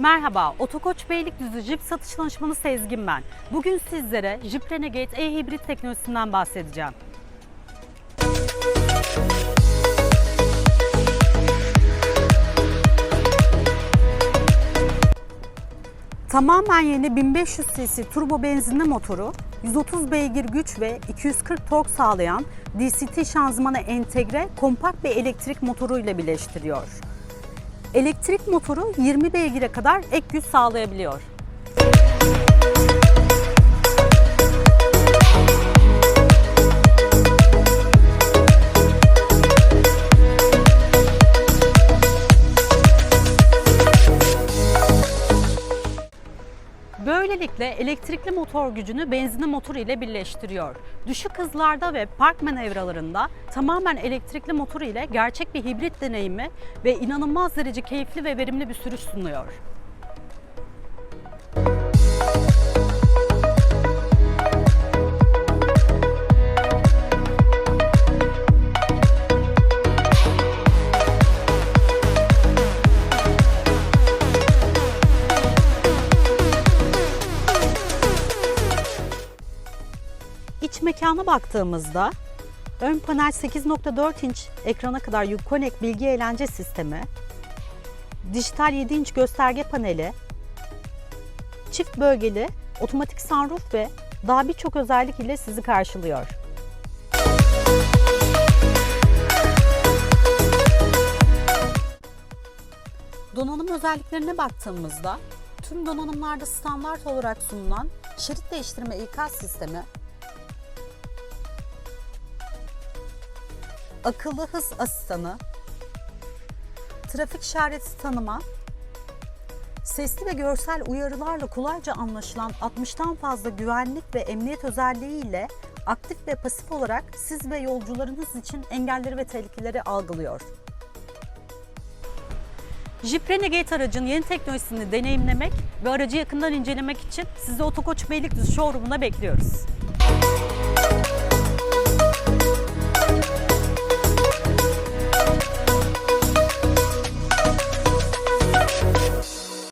Merhaba, Otokoç Beylikdüzü Jeep satış danışmanı Sezgin ben. Bugün sizlere Jeep Renegade e-hibrit teknolojisinden bahsedeceğim. Tamamen yeni 1500 cc turbo benzinli motoru, 130 beygir güç ve 240 tork sağlayan DCT şanzımana entegre kompakt bir elektrik motoru ile birleştiriyor. Elektrik motoru 20 beygire kadar ek güç sağlayabiliyor. Böylelikle elektrikli motor gücünü benzinli motor ile birleştiriyor. Düşük hızlarda ve park manevralarında tamamen elektrikli motor ile gerçek bir hibrit deneyimi ve inanılmaz derece keyifli ve verimli bir sürüş sunuyor. Mekana baktığımızda ön panel 8.4 inç ekrana kadar Uconnect bilgi eğlence sistemi, dijital 7 inç gösterge paneli, çift bölgeli otomatik sunroof ve daha birçok özellik ile sizi karşılıyor. Donanım özelliklerine baktığımızda tüm donanımlarda standart olarak sunulan şerit değiştirme ikaz sistemi, akıllı hız asistanı, trafik işareti tanıma, sesli ve görsel uyarılarla kolayca anlaşılan 60'tan fazla güvenlik ve emniyet özelliği ile aktif ve pasif olarak siz ve yolcularınız için engelleri ve tehlikeleri algılıyor. Jeep Renegade aracın yeni teknolojisini deneyimlemek ve aracı yakından incelemek için sizi Otokoç Beylikdüzü showroom'una bekliyoruz.